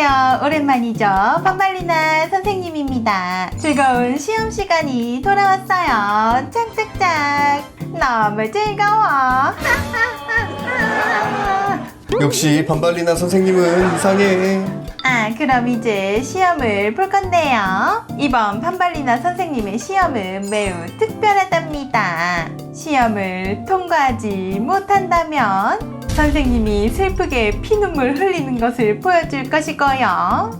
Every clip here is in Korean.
안녕하세요. 오랜만이죠. 반발리나 선생님입니다. 즐거운 시험 시간이 돌아왔어요. 짝짝짝. 너무 즐거워. 역시 반발리나 선생님은 이상해. 아, 그럼 이제 시험을 볼 건데요. 이번 판발리나 선생님의 시험은 매우 특별하답니다. 시험을 통과하지 못한다면 선생님이 슬프게 피눈물 흘리는 것을 보여줄 것이고요.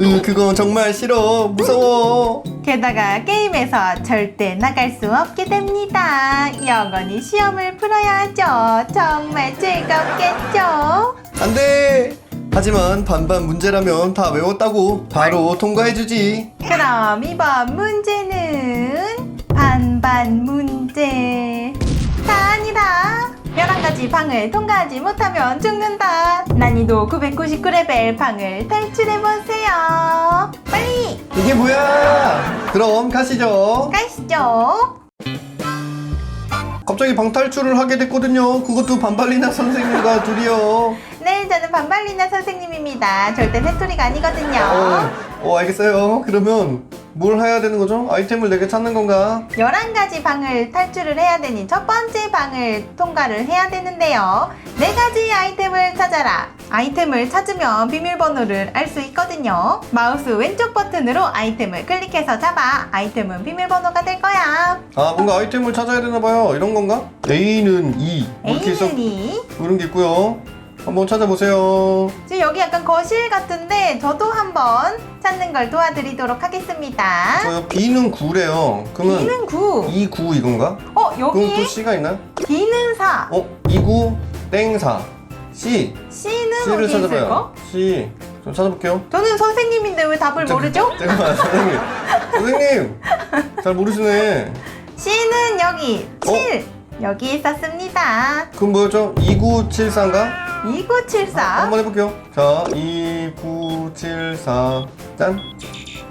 으, 그건 정말 싫어. 무서워. 게다가 게임에서 절대 나갈 수 없게 됩니다. 영원히 시험을 풀어야 하죠. 정말 즐겁겠죠? 안 돼. 하지만 반반 문제라면 다 외웠다고 바로 통과해주지. 그럼 이번 문제는 반반 문 11가지 방을 통과하지 못하면 죽는다. 난이도 999레벨 방을 탈출해보세요. 빨리 이게 뭐야? 그럼 가시죠. 가시죠. 갑자기 방탈출을 하게 됐거든요. 그것도 반발리나 선생님과 둘이요. 네, 저는 반발리나 선생님입니다. 절대 새토리가 아니거든요. 어, 어, 알겠어요. 그러면 뭘 해야 되는 거죠? 아이템을 4개 찾는 건가? 11가지 방을 탈출을 해야 되니 첫 번째 방을 통과를 해야 되는데요. 4가지 아이템을 찾아라. 아이템을 찾으면 비밀번호를 알 수 있거든요. 마우스 왼쪽 버튼으로 아이템을 클릭해서 잡아. 아이템은 비밀번호가 될 거야. 아, 뭔가 아이템을 찾아야 되나 봐요. 이런 건가? A는 2. 이렇게 있어. A는 2. 이런 게 있고요. 한번 찾아보세요. 지금 여기 약간 거실 같은데 저도 한번 찾는 걸 도와드리도록 하겠습니다. 저요 B는 9래요. 그러면 B는 9. 2, 9 이건가? 어, 그럼 또 C가 있나요? D는 4. 어? 2, 9, 땡 4. C. C는 C를 어디 찾아봐요. 있을까? C. 좀 찾아볼게요. 저는 선생님인데 왜 답을 모르죠? 잠깐만, 선생님. 선생님! 잘 모르시네. C는 여기 어? 7 여기 있었습니다. 그럼 뭐였죠? 2974인가? 2974 한번 해볼게요. 자, 2974. 짠.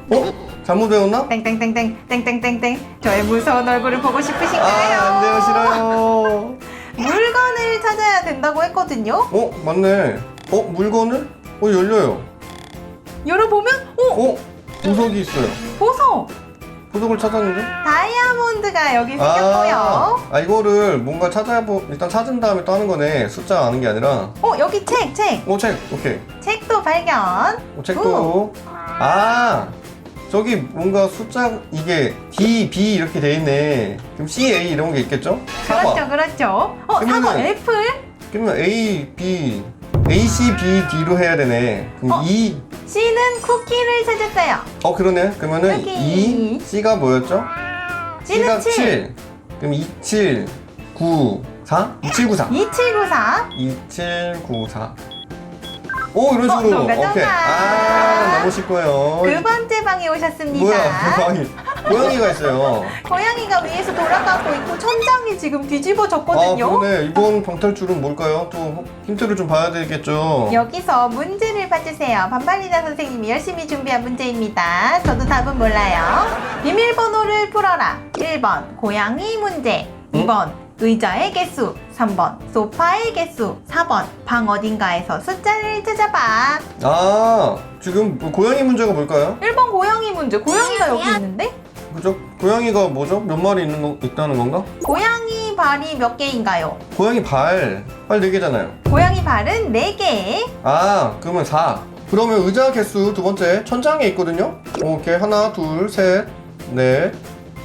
어? 잘못 외웠나? 땡땡땡땡 땡땡땡땡 저의 무서운 얼굴을 보고 아, 싶으신가요? 안 돼요, 싫어요. 물건을 찾아야 된다고 했거든요. 어, 맞네. 어, 물건을? 어, 열려요. 열어보면 오 어? 보석이 있어요. 보석 보석을 찾았는데? 다이아몬드가 여기 생겼고요. 아, 아, 이거를 뭔가 찾아보, 일단 찾은 다음에 또 하는 거네. 숫자 아는 게 아니라. 어 여기 책 책. 어, 책. 오케이. 책도 발견. 어, 책도. 아, 저기 뭔가 숫자, 이게 D, B 이렇게 돼 있네. 그럼 C, A 이런 게 있겠죠? 그렇죠 사과. 그렇죠. 어 그러면은- 사과 애플 그러면 A, B, A, C, B, D로 해야 되네. 그럼 어. E. C는 쿠키를 찾았어요. 어, 그러네. 그러면은 여기. 2, C가 뭐였죠? C는 7 그럼 27, 9, 4? 2794. 2794 2794. 오, 이런 어, 식으로. 정답, 오케이. 정답. 아, 너무 쉽고요. 두 번째 방에 오셨습니다. 뭐야, 고양이. 고양이가 있어요. 고양이가 위에서 돌아가고 있고 천장이 지금 아, 뒤집어졌거든요. 그러네. 이번 방탈출은 뭘까요? 또 힌트를 좀 봐야 되겠죠. 여기서 문제를 봐주세요. 반발리나 선생님이 열심히 준비한 문제입니다. 저도 답은 몰라요. 비밀번호를 풀어라. 1번 고양이 문제. 응? 2번 의자의 개수. 3번 소파의 개수. 4번 방 어딘가에서 숫자를 찾아봐. 아, 지금 고양이 문제가 뭘까요? 1번 고양이 문제. 고양이가 여기 있는데? 그죠? 고양이가 뭐죠? 몇 마리 있는 거, 있다는 건가? 고양이 발이 몇 개인가요? 고양이 발, 발 4개잖아요. 고양이 발은 4개. 아, 그러면 4. 그러면 의자 개수 두 번째 천장에 있거든요. 오케이. 하나, 둘, 셋, 넷.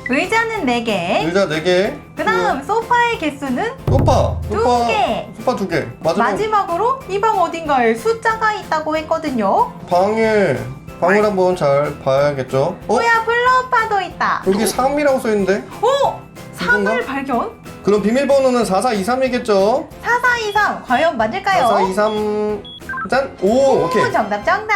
의자는 4개. 의자 4개. 그 다음 소파의 개수는 소파. 두 소파. 개. 소파 두 개. 마지막 마지막으로 이 방 어딘가에 숫자가 있다고 했거든요. 방에 방을 한번 잘 봐야겠죠. 어? 뭐야 블러파도 있다. 여기 3이라고 써 있는데. 오! 이건가? 3을 발견? 그럼 비밀번호는 4423이겠죠? 4423 과연 맞을까요? 4423 짠. 오, 오케이. 정답 정답.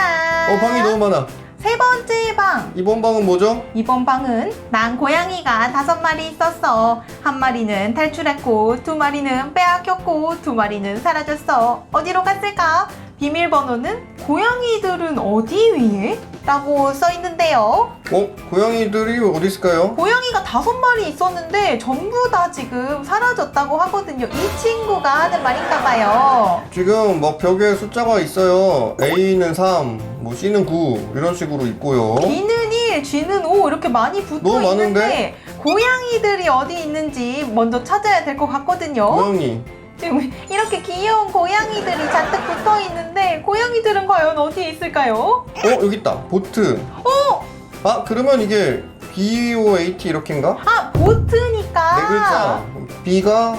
어, 방이 너무 많아. 세 번째 방. 이번 방은 뭐죠? 이번 방은 난 고양이가 다섯 마리 있었어. 한 마리는 탈출했고 두 마리는 빼앗겼고 두 마리는 사라졌어. 어디로 갔을까? 비밀번호는 고양이들은 어디 위에? 라고 써 있는데요. 어? 고양이들이 어디 있을까요? 고양이가 다섯 마리 있었는데 전부 다 지금 사라졌다고 하거든요. 이 친구가 하는 말인가 봐요. 지금 막 벽에 숫자가 있어요. A는 3, 뭐 C는 9 이런 식으로 있고요. B는 1, G는 5 이렇게 많이 붙어 너무 많은데? 있는데 고양이들이 어디 있는지 먼저 찾아야 될 것 같거든요. 고양이. 지금 이렇게 귀여운 고양이들이 잔뜩 붙어 있는데 고양이들은 과연 어디에 있을까요? 어 여기 있다. 보트. 어? 아 그러면 이게 B O A T 이렇게인가? 아 보트니까. 네 글자. B가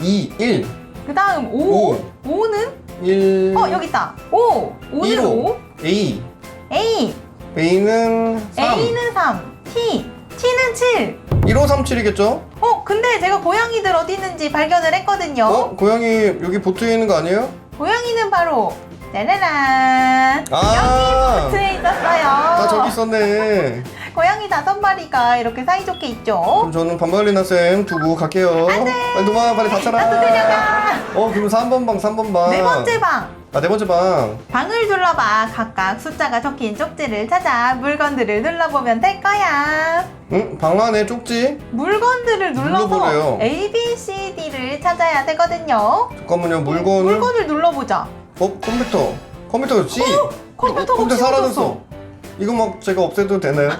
2, 1, 그 다음 5. 오. 5는? 1. 어 여기 있다. 5. 5는 1호. 5. A. A. A는 3. A는 3. T. T는 7. 1537이겠죠? 어 근데 제가 고양이들 어디 있는지 발견을 했거든요. 어? 고양이 여기 보트에 있는 거 아니에요? 고양이는 바로 짜라란. 아. 보트에 있었어요. 아 저기 있었네. 고양이 다섯 마리가 이렇게 사이좋게 있죠. 그럼 저는 반말리나 쌤 두고 갈게요. 빨리 도망가 빨리 닫혀라. 나도 들려가. 어 그럼 3번 방 3번 방. 네 번째 방. 아 네 번째 방. 방을 둘러봐 각각 숫자가 적힌 쪽지를 찾아 물건들을 눌러보면 될 거야. 응? 방 안에 쪽지? 물건들을 눌러서 눌러보래요. A, B, C, D를 찾아야 되거든요. 잠깐만요 물건을. 물건을 눌러보자. 어 컴퓨터. 컴퓨터 C. 컴퓨터가 컴퓨터 없어졌어. 사라졌어. 이거 막 제가 없애도 되나요?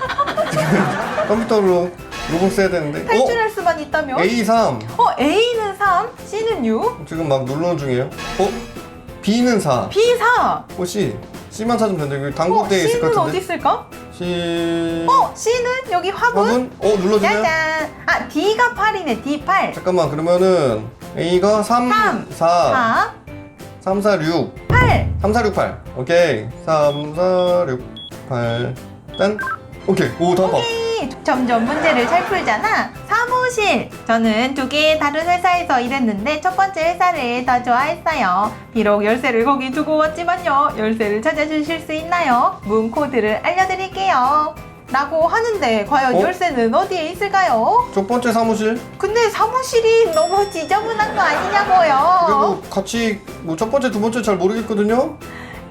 컴퓨터로 로봇 써야 되는데. 탈출할 수만 있다면? 어? A3. 어, A는 3, C는 6, 지금 막 누르는 중이에요. 어? B는 4. B 4. 어 C. C만 찾으면 되는데 여기 어, 당구대에 있을 것 C는 어디 같은데. 있을까? C. 어, C는 여기 화분. 화분? 어 눌러주네요. 짜잔. 아, D가 8이네. D 8. 잠깐만 그러면은 A가 3, 삼, 4, 4, 3, 4, 6, 8. 3, 4, 6, 8 오케이 3, 4, 6, 8 짠 오케이 오 다음 봐 점점 문제를 잘 풀잖아. 사무실. 저는 두 개의 다른 회사에서 일했는데 첫 번째 회사를 더 좋아했어요. 비록 열쇠를 거기 두고 왔지만요. 열쇠를 찾아주실 수 있나요? 문 코드를 알려드릴게요. 라고 하는데 과연 어? 열쇠는 어디에 있을까요? 첫 번째 사무실 근데 사무실이 너무 지저분한 거 아니냐고요. 그리고 같이 뭐 첫 번째 두 번째 잘 모르겠거든요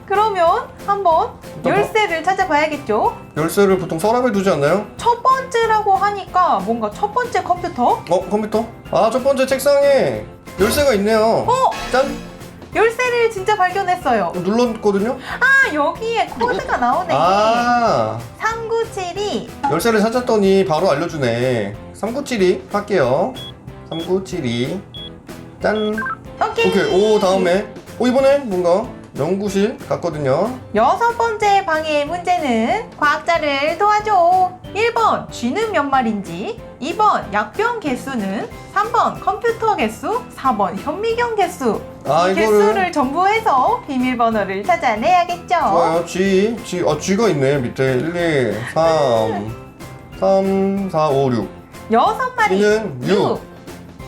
그러면 한번 뭐? 열쇠를 찾아봐야겠죠? 열쇠를 보통 서랍에 두지 않나요? 첫 번째라고 하니까 뭔가 첫 번째 컴퓨터? 어 컴퓨터? 아 첫 번째 책상에 열쇠가 있네요 어? 짠 열쇠를 진짜 발견했어요. 눌렀거든요 아 여기에 코드가 나오네. 아 3972 열쇠를 찾았더니 바로 알려주네 3972 할게요 3972 짠 오케이. 오케이 오 다음에 오 이번에 뭔가 연구실 같거든요. 여섯 번째 방의 문제는 과학자를 도와줘. 1번 쥐는 몇 마리인지 2번 약병 개수는 3번 컴퓨터 개수 4번 현미경 개수. 아 이 이거를 개수를 전부 해서 비밀번호를 찾아내야겠죠. 좋아요. G G 아 G가 있네 밑에. 1 2 3 3 4 5 6 여섯 마리. G는 6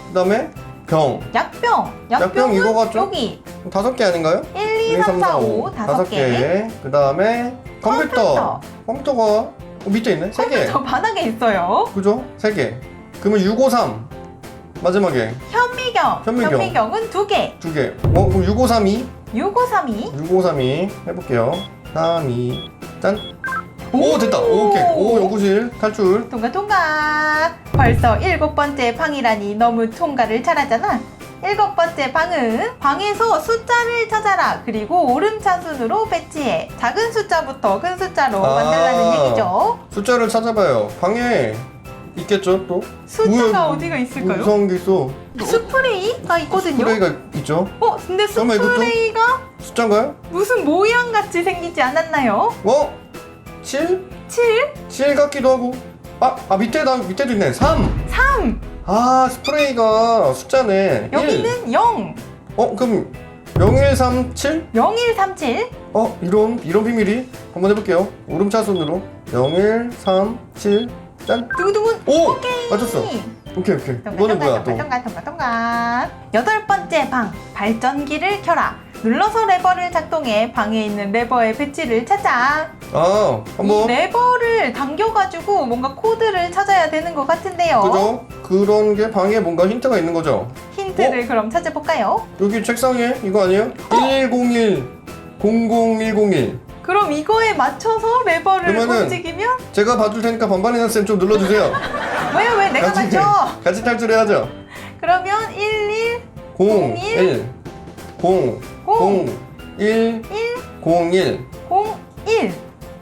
그 다음에 병. 약병. 약병 약병은 이거 같죠? 여기. 다섯 개 아닌가요? 1, 2, 3, 4, 5 다섯 개 그 다음에 컴퓨터 컴퓨터가 어, 밑에 있네 세개 컴퓨터 바닥에 있어요. 그죠? 세 개 그러면 653 마지막에 현미경. 현미경. 은두 개. 두 개. 어, 그럼 6532? 6532. 6532 해볼게요. 32. 짠. 오, 됐다. 오, 오케이. 오, 연구실 탈출. 통과 통과. 벌써 일곱 번째 방이라니 너무 통과를 잘하잖아. 일곱 번째 방은 방에서 숫자를 찾아라. 그리고 오름차순으로 배치해. 작은 숫자부터 큰 숫자로 아. 만들라는 얘기죠. 숫자를 찾아봐요. 방에 있겠죠, 또? 숫자가 뭐야, 어디가 뭐 있을까요? 무서운 게 있어. 스프레이가 있거든요. 스프레이가 있죠? 어, 근데 이것도? 스프레이가 숫자인가요? 무슨 모양 같이 생기지 않았나요? 어? 7? 7, 7 같기도 하고. 아, 아, 밑에다, 밑에도 있네. 3. 3. 아, 스프레이가 숫자네. 1. 여기는 0. 어, 그럼 0137? 0137. 어 이런 이런 비밀이 한번 해볼게요 오름차순으로 0 1 3 7 짠! 두구두구. 오! 오케이. 맞췄어 오케이 오케이 이거는 뭐야 또 통과, 통과, 통과. 여덟 번째 방. 발전기를 켜라. 눌러서 레버를 작동해 방에 있는 레버의 배치를 찾아. 아, 이 한번 레버를 당겨가지고 뭔가 코드를 찾아야 되는 것 같은데요. 그죠? 그런 게 방에 뭔가 힌트가 있는 거죠 힌트를 그럼 찾아볼까요? 여기 책상에 이거 아니에요? 101 00101 그럼 이거에 맞춰서 레버를 그러면은- 움직이면? 제가 봐줄 테니까 반반이나 쌤좀 눌러주세요. 왜 왜? 내가 맞춰? 같이 탈출해야죠. 그러면 11 0 1 0 0 1 0 1 01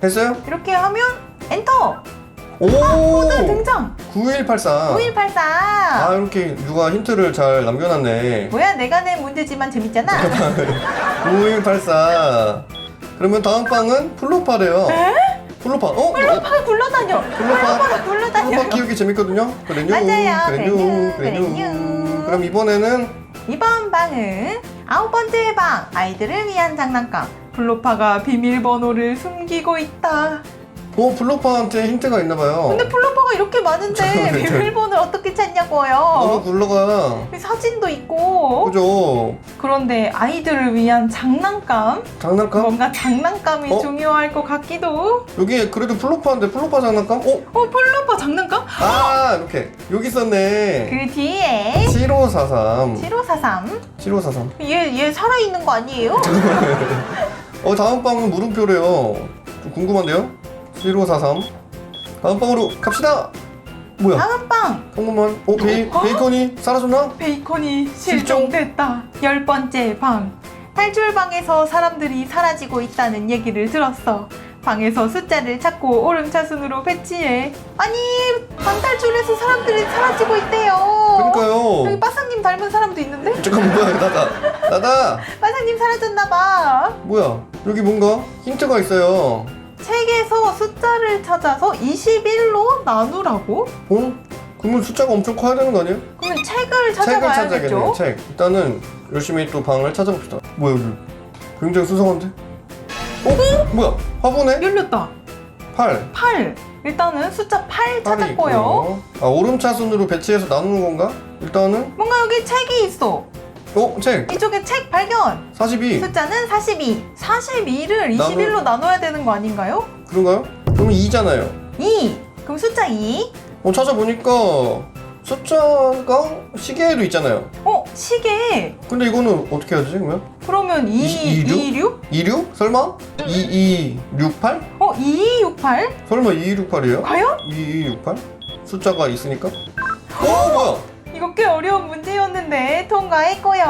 했어요? 이렇게 하면 엔터. 오! 코드 등장. 9184 9184. 아 이렇게 누가 힌트를 잘 남겨놨네. 뭐야? 내가 낸 문제지만 재밌잖아. 9184 그러면 다음 빵은 플로파래요 플로파 어? 플로파가 굴러다녀. 플로파 플로파가 굴러다녀. 플로파 키우기 재밌거든요 그래요 맞아요. 그래요 그래요. 그럼 이번에는 이번 방은 아홉 번째 방 아이들을 위한 장난감. 플로파가 비밀번호를 숨기고 있다. 어 플로파한테 힌트가 있나봐요 근데 플로파가 이렇게 많은데 잠깐만요. 비밀번호를 어떻게 너무 찾냐고요. 굴러가 사진도 있고. 그죠 그런데 아이들을 위한 장난감? 장난감? 뭔가 장난감이 어? 중요할 것 같기도. 여기 그래도 플로파인데 플로파 장난감? 어? 어, 플로파 장난감? 아 이렇게 여기 있었네 그 뒤에 7543 7543. 7543 얘, 얘 살아있는 거 아니에요? 어 다음 방은 물음표래요 좀 궁금한데요? 7543 다음 방으로 갑시다 뭐야 다음 방! 잠깐만 어 베이, 어? 베이컨이 사라졌나? 베이컨이 실종됐다. 열 번째 방. 탈출방에서 사람들이 사라지고 있다는 얘기를 들었어. 방에서 숫자를 찾고 오름차순으로 배치해. 아니, 방 탈출해서 사람들이 사라지고 있대요. 여기 그러니까요 빠상님 닮은 사람도 있는데? 잠깐만 뭐야 나다 나다 빠상님 사라졌나봐. 뭐야 여기 뭔가 힌트가 있어요 책에서 숫자를 찾아서 21로 나누라고? 어? 그러면 숫자가 엄청 커야 되는 거 아니에요? 그러면 책을 찾아봐야겠죠? 책 일단은 열심히 또 방을 찾아봅시다 뭐야 여기 굉장히 수상한데? 어? 뭐야 화분에 열렸다. 8 8. 일단은 숫자 8 8이 찾았고요. 있고요 아 오름차순으로 배치해서 나누는 건가? 일단은 뭔가 여기 책이 있어. 어? 책 이쪽에 책 발견. 42 숫자는 42. 42를 나누- 21로 나눠야 되는 거 아닌가요? 그런가요? 그러면 2잖아요 2. 그럼 숫자 2. 어 찾아보니까 숫자가 시계에도 있잖아요 어, 시계. 근데 이거는 어떻게 해야 되지 그러면? 그러면 2, 이- 이륙? 26? 26? 설마? 2268? 어, 2268? 설마 2268이에요? 과연? 2268? 숫자가 있으니까? 어 뭐야? 꽤 어려운 문제였는데 통과했고요.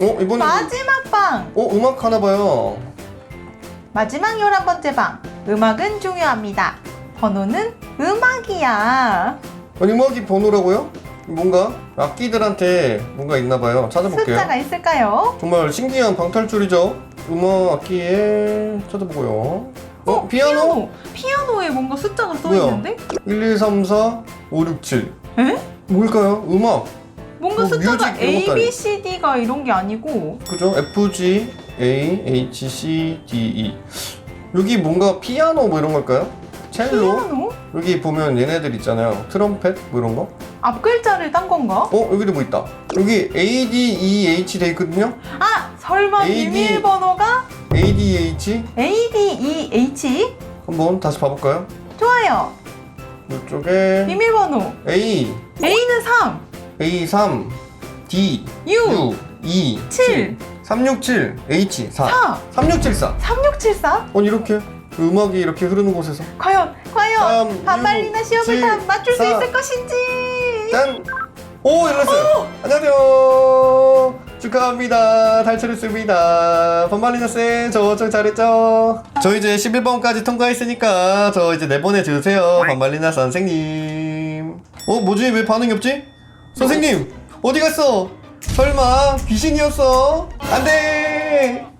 어 이번에 마지막 방. 어 음악 하나 봐요 마지막 11번째 방. 음악은 중요합니다. 번호는 음악이야. 아니 음악이 번호라고요? 뭔가 악기들한테 뭔가 있나 봐요 찾아볼게요 숫자가 있을까요? 정말 신기한 방탈출이죠 음악 악기에 찾아보고요 어? 피아노? 피아노. 에 뭔가 숫자가 써 뭐야? 있는데? 1, 2, 3, 4, 5, 6, 7 에? 뭘까요? 음악 뭔가 뭐 숫자가 뮤직 이런 A, 것도 B. C, D가 이런 게 아니고 그죠? F, G, A, H, C, D, E 여기 뭔가 피아노 뭐 이런 걸까요? 첼로? 피아노? 여기 보면 얘네들 있잖아요 트럼펫 뭐 이런 거 앞 글자를 딴 건가? 어? 여기도 뭐 있다 여기 A, D, E, H 돼 있거든요 아 설마 A, D. 비밀번호가 A, D, H A, D, E, H? 한번 다시 봐볼까요? 좋아요. 이쪽에 비밀번호 A, A는 3, A 3, D, 6, U, 2, 7, 367, H 4, 4, 3674 3674? 어 이렇게 음악이 이렇게 흐르는 곳에서 과연 과연 삼, 반발리나 육, 시험을 칠, 다 맞출 수 사. 있을 것인지 짠! 오 열렸어요. 안녕하세요. 축하합니다. 탈출했습니다. 범발리나 쌤, 저 엄청 잘했죠? 저 이제 11번까지 통과했으니까 저 이제 내보내 주세요. 범발리나 선생님. 어 뭐지? 왜 반응이 없지? 선생님 어디 갔어? 설마 귀신이었어? 안돼.